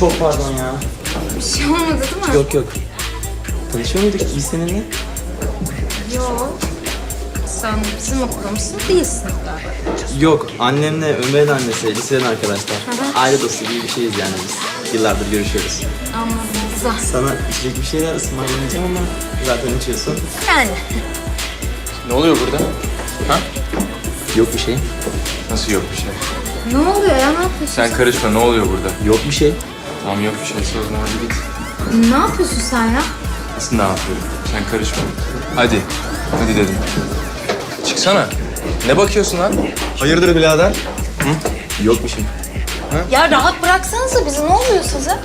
Çok pardon ya. Bir şey olmadı değil mi? Yok yok. Tanışıyor muyduk biz seninle? Yok. Sen bizim okulumuzun değilsin galiba. Yok. Annemle Ömer'in annesi liseden arkadaşlar. Aile dostu gibi bir şeyiz yani biz. Yıllardır görüşüyoruz. Anladım. Güzel. Sana içecek bir şeyler ısmarlayacağım ama zaten içiyorsun. Yani. Ne oluyor burada? Ha? Yok bir şey. Nasıl yok bir şey? Ne oluyor ya? Ne yapıyorsun? Sen karışma ne oluyor burada? Yok bir şey. Tamam yok bir şey zaman hadi git. Ne yapıyorsun sen ya? Nasıl ne yapıyorum? Sen karışma. Hadi. Hadi dedim. Çıksana. Ne bakıyorsun lan? Hayırdır birader? Yok bir şey. Ya rahat bıraksanıza bizi. Ne oluyor size?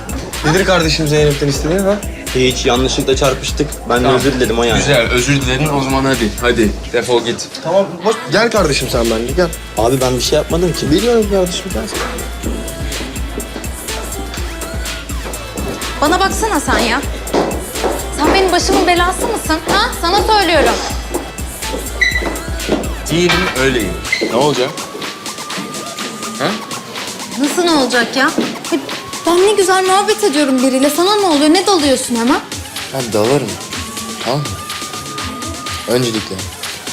Nedir kardeşim Zeynep'ten istediğin ha? Hiç yanlışlıkla çarpıştık. Ben de özür diledim o yani. Güzel özür diledin o zaman hadi. Hadi defol git. Tamam boş. Gel kardeşim sen bence gel. Abi ben bir şey yapmadım ki. Biliyorum kardeşim gel. Bana baksana sen ya. Sen benim başımın belası mısın? Ha? Sana söylüyorum. Değilim öyleyim. Ne olacak? Ha? Nasıl ne olacak ya? Ay, Ben ne güzel muhabbet ediyorum biriyle. Sana ne oluyor? Ne dalıyorsun hemen? Ben dalarım. Tamam mı? Öncelikle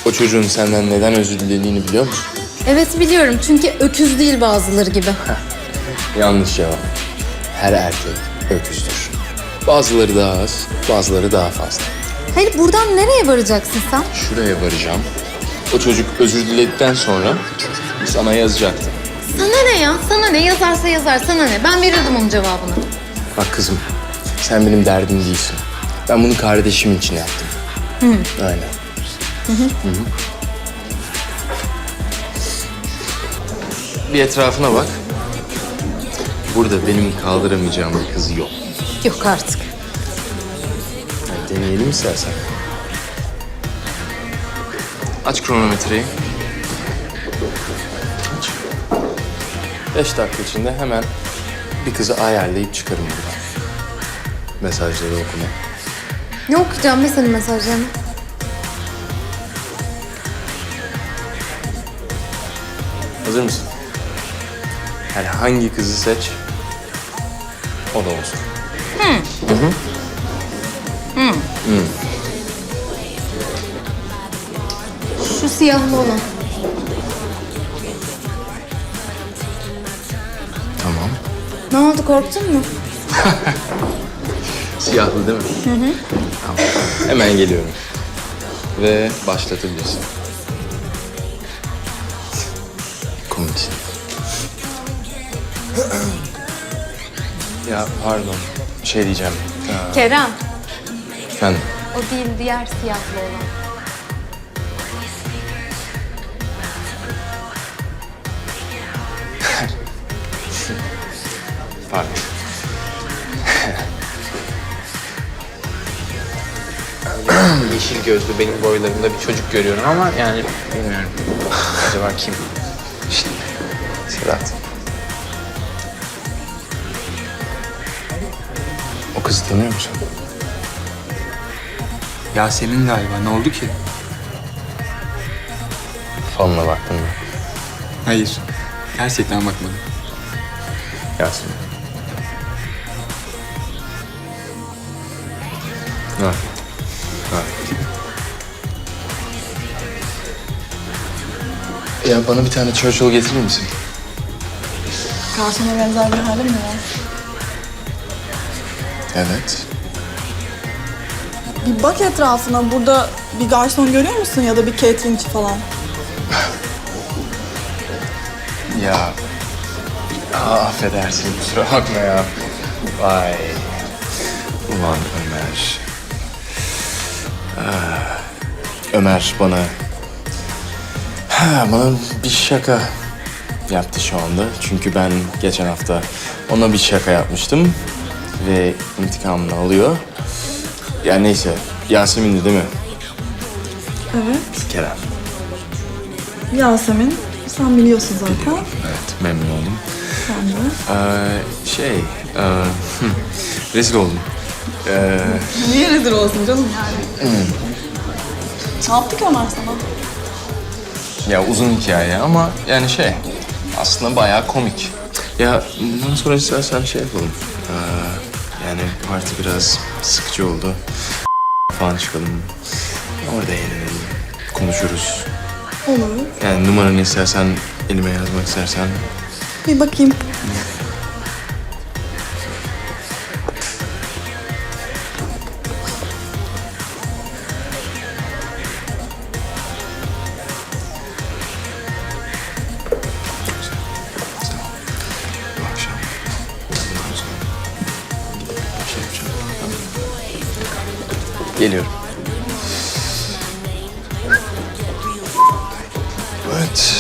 o çocuğun senden neden özür dilediğini biliyor musun? Evet biliyorum. Çünkü öküz değil bazıları gibi. Yanlış cevap. Her erkek öküzdür. Bazıları daha az, bazıları daha fazla. Hayır buradan nereye varacaksın sen? Şuraya varacağım. O çocuk özür diledikten sonra sana yazacaktı. Sana ne ya? Sana ne? Yazarsa yazar. Sana ne? Ben verirdim onun cevabını. Bak kızım, sen benim derdim değilsin. Ben bunu kardeşim için yaptım. Aynen. Hı hı. Bir etrafına bak. Burada benim kaldıramayacağım bir kız yok. Yok artık. Yani deneyelim istersen. Aç kronometreyi. Aç. Beş dakika içinde hemen bir kızı ayarlayıp çıkarım buradan. Mesajları okuma. Ne okuyacağım be senin mesajlarını? Hazır mısın? Herhangi kızı seç. O da olsun. Şu siyahlı olan. Tamam. Ne oldu korktun mu? Siyahlı değil mi? Hı hı. Tamam. Hemen geliyorum. Ve başlatabilirsin. Komik. ya pardon. Şey diyeceğim. Aa, Kerem. efendim. O değil diğer siyahlı olan. Pardon. yeşil gözlü benim boylarımda bir çocuk görüyorum ama yani bilmiyorum. Acaba kim? Sedat. Kızı tanıyor musun? Yasemin galiba. Ne oldu ki? Falına baktın mı? Hayır. Gerçekten bakmadım. Yasemin. Ha. Ha. Ya bana bir tane Churchill getirir misin? Karşına benzer bir halim mi var? Evet. Bir bak etrafına. Burada bir garson görüyor musun ya da bir cateringçi falan? Ya. Aa, affedersin kusura bakma ya. Vay. Ulan Ömer. Ah, Ömer bana... Ha, bana bir şaka yaptı şu anda. Çünkü ben geçen hafta ona bir şaka yapmıştım. Ve intikamını alıyor. Ya neyse. Yasemin'di değil mi? Evet. Kerem. Yasemin. Sen biliyorsun zaten. Evet memnun oldum. Sen de. Ee, şey... e, hı, rezil oldum. Ee, Niye rezil olsun canım yani? Ne yaptı ki Ömer sana? Ya uzun hikaye ama yani şey aslında bayağı komik. Ya bundan sonra istersen şey yapalım. Ee, yani parti biraz sıkıcı oldu. falan çıkalım. Orada eğlenelim. Konuşuruz. Olur. Yani numaranı istersen elime yazmak istersen. Bir bakayım. Geliyorum. Evet.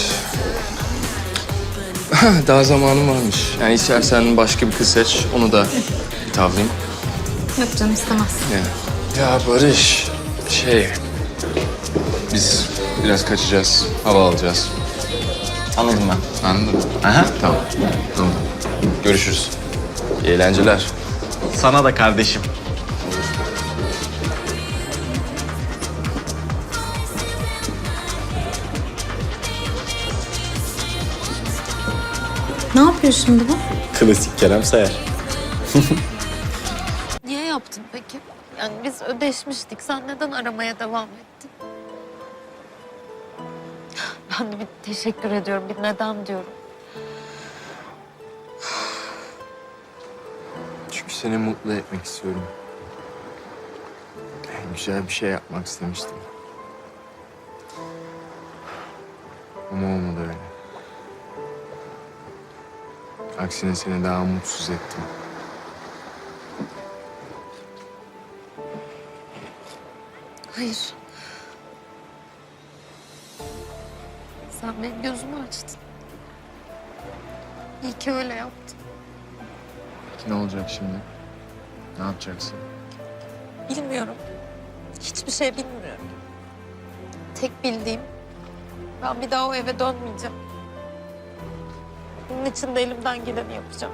Daha zamanım varmış. Yani istersen başka bir kız seç, onu da tavlayayım. Yok canım istemez. Ya, ya Barış, şey... Biz biraz kaçacağız, hava alacağız. Anladım ben. Anladın mı? Aha. Tamam, tamam. Görüşürüz. İyi eğlenceler. Sana da kardeşim. Yapıyor şimdi bu? Klasik Kerem Sayar. Niye yaptın peki? Yani biz ödeşmiştik. Sen neden aramaya devam ettin? Ben de bir teşekkür ediyorum, bir neden diyorum. Çünkü seni mutlu etmek istiyorum. Yani güzel bir şey yapmak istemiştim. Ama olmadı Aksine seni daha mutsuz ettim. Hayır. Sen benim gözümü açtın. İyi ki öyle yaptın. Peki ne olacak şimdi? Ne yapacaksın? Bilmiyorum. Hiçbir şey bilmiyorum. Tek bildiğim ben bir daha o eve dönmeyeceğim. Bunun için de elimden geleni yapacağım.